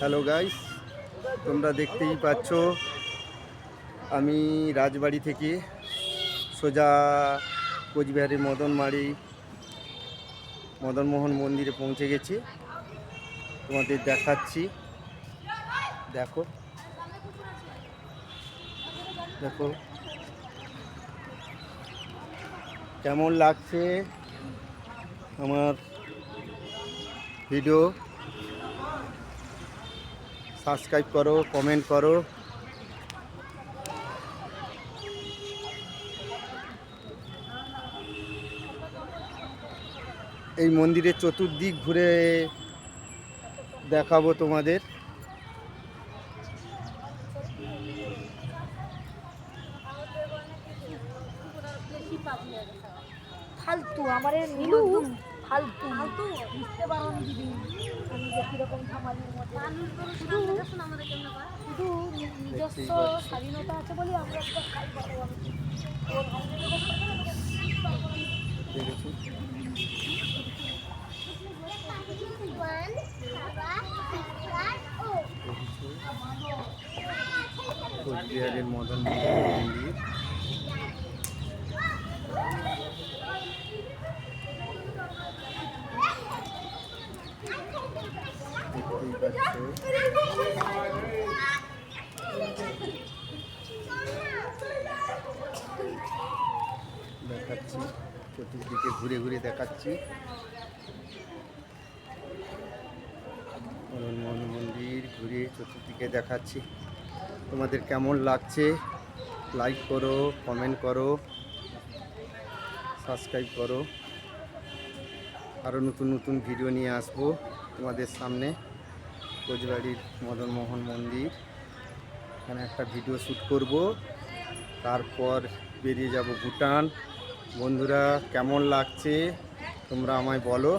Hello guys তোমরা দেখতেই পাচ্ছ, আমি রাজবাড়ি থেকে সোজা কোচবিহারের মদনমারি, মদনমোহন মন্দিরে পৌঁছে গেছি। তোমাদের দেখাচ্ছি। দেখো। দেখো। কেমন লাগছে আমার ভিডিও সাবস্ক্রাইব করো কমেন্ট করো। এই মন্দিরের চতুর্দিক ঘুরে দেখাবো তোমাদের। ফালতু আমার নীলু ফালতু। বুঝতে পারো দিদি যে কীরকম ঝামালির মধ্যে শুধু শুধু নিজস্ব স্বাধীনতা আছে বলে আমরা একটা খাই কোচবিহারের মদন মন্দির। দেখাচ্ছি, চতুর্দিকে ঘুরে ঘুরে দেখাচ্ছি। মদনমোহন মন্দির ঘুরে চতুর্দিকে দেখাচ্ছি। তোমাদের কেমন লাগছে? লাইক করো কমেন্ট করো সাবস্ক্রাইব করো। আরও নতুন নতুন ভিডিও নিয়ে আসব তোমাদের সামনে। কোচবাড়ির মদনমোহন মন্দির। এখানে একটা ভিডিও শ্যুট করব। তারপর বেরিয়ে যাব ভুটান। বন্ধুরা, কেমন লাগছে? তোমরা আমায় বলো।